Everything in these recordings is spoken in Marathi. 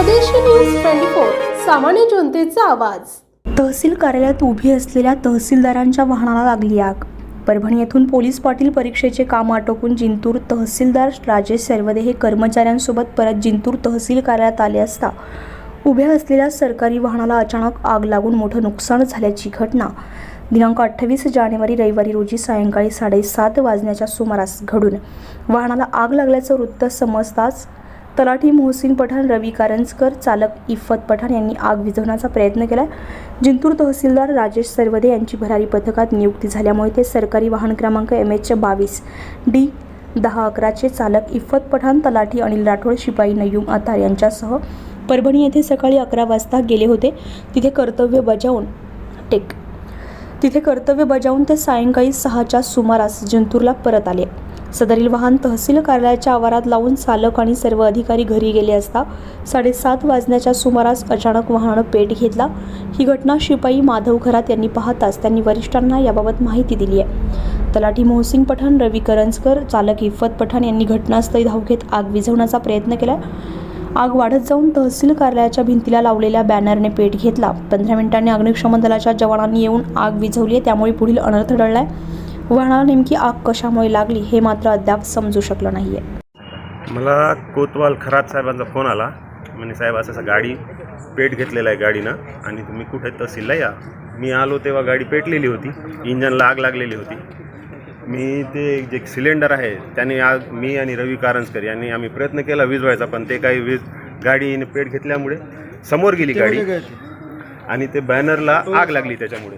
स्वदेशी न्यूज ट्वेंटी फोर सामान्य जनतेचा आवाज. तहसील कार्यालयात उभी असलेल्या तहसीलदारांच्या वाहनाला लागली आग. परभणी येथून पोलीस पाटील परीक्षेचे काम आटोपून जिंतूर तहसीलदार राजेश सर्वदे हे कर्मचाऱ्यांसोबत परत जिंतूर तहसील कार्यालयात आले असता उभ्या असलेल्या सरकारी वाहनाला अचानक आग लागून मोठं नुकसान झाल्याची घटना. दिनांक अठ्ठावीस जानेवारी रविवारी रोजी सायंकाळी साडेसात वाजण्याच्या सुमारास घडून वाहनाला आग लागल्याचं वृत्त समजताच तलाठी मोहसिन पठाण रवी कारंजकर चालक इफ्फत पठाण यांनी आग विझवण्याचा प्रयत्न केला जिंतूर तहसीलदार राजेश सरवदे यांची भरारी पथकात नियुक्ती झाल्यामुळे ते सरकारी वाहन क्रमांक एम एच बावीस डी दहा अकराचे चालक इफ्फत पठाण तलाठी अनिल राठोड शिपाई नयूम अतार यांच्यासह परभणी येथे सकाळी अकरा वाजता गेले होते. तिथे कर्तव्य बजावून टेक तिथे कर्तव्य बजावून ते सायंकाळी सहाच्या सुमारास जिंतूरला परत आले. सदरील वाहन तहसील कार्यालयाच्या आवारात लावून चालक आणि सर्व अधिकारी घरी गेले असता साडेसात वाजण्याच्या सुमारास अचानक वाहनानं पेट घेतला. ही घटना शिपाई माधव घरात यांनी पाहताच त्यांनी वरिष्ठांना याबाबत माहिती दिली आहे. तलाठी मोहसिंग पठाण रवी करंजकर चालक इफ्फत पठाण यांनी घटनास्थळी धाव घेत आग विझवण्याचा प्रयत्न केला. आग वाढत जाऊन तहसील कार्यालयाच्या भिंतीला लावलेल्या बॅनरने पेट घेतला. पंधरा मिनिटांनी अग्निशमन दलाच्या जवानांनी येऊन आग विझवली आहे त्यामुळे पुढील अनर्थ टळलाय. वाहनाला नेमकी आग कशामुळे लागली हे मात्र अद्याप समजू शकलं नाहीये. मला कोतवाल खरात साहेबांचा फोन आला. म्हणजे साहेब असं असं गाडी पेट घेतलेला आहे गाडीनं आणि तुम्ही कुठे तहसीलला या? मी आलो तेव्हा गाडी पेटलेली होती. इंजनला आग लागलेली होती. मी ते जे सिलेंडर आहे त्याने आग मी आणि रवी कारंजकर यांनी आम्ही प्रयत्न केला विजवायचा पण ते काही वीज गाडीने पेट घेतल्यामुळे समोर गेली गाडी. आणि ते बॅनरला आग लागली त्याच्यामुळे.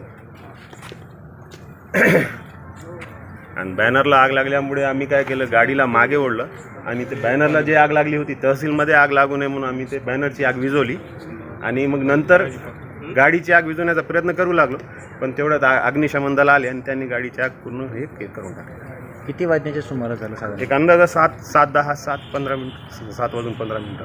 आणि बॅनरला आग लागल्यामुळे आम्ही काय केलं गाडीला मागे ओढलं. आणि ते बॅनरला जे आग लागली होती तहसीलमध्ये आग लागू नये म्हणून आम्ही ते बॅनरची आग विझवली. आणि मग नंतर गाडीची आग विझवण्याचा प्रयत्न करू लागलो पण तेवढ्यात आ- अग्निशमन दल आले आणि त्यांनी गाडीची आग पूर्ण हे करून टाकली. किती वाजण्याच्या सुमारास झालं साधारण? एक अंदाजा सात सात दहा सात पंधरा मिनिट सात वाजून पंधरा मिनिटं.